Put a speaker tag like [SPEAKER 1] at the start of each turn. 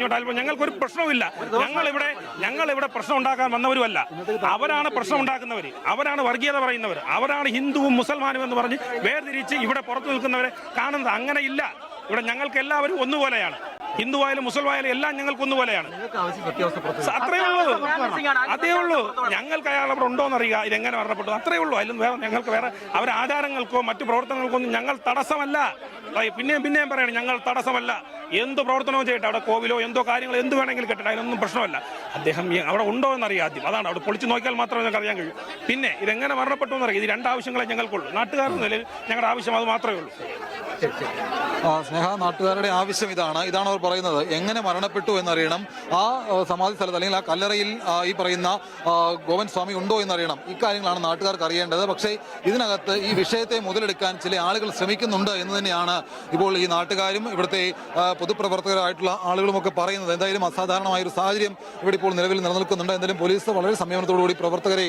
[SPEAKER 1] ഇങ്ങോട്ടായാലും ഞങ്ങൾക്കൊരു പ്രശ്നവുമില്ല. ഞങ്ങൾ ഇവിടെ ഞങ്ങൾ ഇവിടെ പ്രശ്നം ഉണ്ടാക്കാൻ വന്നവരുമല്ല. അവരാണ് പ്രശ്നം ഉണ്ടാക്കുന്നവർ അവരാണ് വർഗീയത പറയുന്നവർ അവരാണ് ഹിന്ദുവും മുസൽമാനും എന്ന് പറഞ്ഞ് വേർതിരിച്ച് ഇവിടെ പുറത്തു നിൽക്കുന്നവരെ കാണുന്നത് അങ്ങനെയില്ല ഇവിടെ ഞങ്ങൾക്ക് എല്ലാവരും ഒന്നുപോലെയാണ്. ഹിന്ദുവായാലും ആയാലും എല്ലാം ഞങ്ങൾക്ക് ഒന്നുപോലെയാണ്. അത്രേ ഉള്ളൂ. അതേ ഉള്ളൂ. ഞങ്ങൾക്ക് അയാൾ അവിടെ ഉണ്ടോ എന്നറിയുക ഇതെങ്ങനെ മരണപ്പെട്ടു? അത്രേ ഉള്ളൂ. അതിലും വേറെ ഞങ്ങൾക്ക് വേറെ അവരുടെ ആചാരങ്ങൾക്കോ മറ്റു പ്രവർത്തനങ്ങൾക്കോ ഒന്നും ഞങ്ങൾ തടസ്സമല്ല. പിന്നെയും പിന്നെയും പറയണം ഞങ്ങൾ തടസ്സമല്ല. എന്ത് പ്രവർത്തനവും ചെയ്യട്ടെ അവിടെ കോവിലോ എന്തോ കാര്യങ്ങൾ എന്ത് വേണമെങ്കിലും കെട്ടട്ടെ അതിനൊന്നും പ്രശ്നമല്ല. അദ്ദേഹം അവിടെ ഉണ്ടോ എന്നറിയാം ആദ്യം. അതാണ് അവിടെ പൊളിച്ചു നോക്കിയാൽ മാത്രമേ ഞങ്ങൾക്ക് അറിയാൻ കഴിയൂ. പിന്നെ ഇതെങ്ങനെ മരണപ്പെട്ടു എന്നറിയാം. ഇത് രണ്ട് ആവശ്യങ്ങളെ ഞങ്ങൾക്കുള്ളൂ. നാട്ടുകാരുടെ നിലയിൽ ഞങ്ങളുടെ ആവശ്യം അത് മാത്രമേ ഉള്ളൂ.
[SPEAKER 2] സ്നേഹ നാട്ടുകാരുടെ ആവശ്യം ഇതാണ്. ഇതാണ് അവർ പറയുന്നത്. എങ്ങനെ മരണപ്പെട്ടു എന്നറിയണം. ആ സമാധി സ്ഥലത്ത് അല്ലെങ്കിൽ ആ കല്ലറയിൽ ഈ പറയുന്ന ഗോവൻ സ്വാമി ഉണ്ടോ എന്നറിയണം. ഇക്കാര്യങ്ങളാണ് നാട്ടുകാർക്ക് അറിയേണ്ടത്. പക്ഷേ ഇതിനകത്ത് ഈ വിഷയത്തെ മുതലെടുക്കാൻ ചില ആളുകൾ ശ്രമിക്കുന്നുണ്ട് എന്ന് തന്നെയാണ് ഇപ്പോൾ ഈ നാട്ടുകാരും ഇവിടുത്തെ പൊതുപ്രവർത്തകരായിട്ടുള്ള ആളുകളുമൊക്കെ പറയുന്നത്. എന്തായാലും അസാധാരണമായ ഒരു സാഹചര്യം ഇവിടെ ഇപ്പോൾ നിലവിൽ നിലനിൽക്കുന്നുണ്ട്. എന്തായാലും പോലീസ് വളരെ സംയമനത്തോടുകൂടി പ്രവർത്തകരെ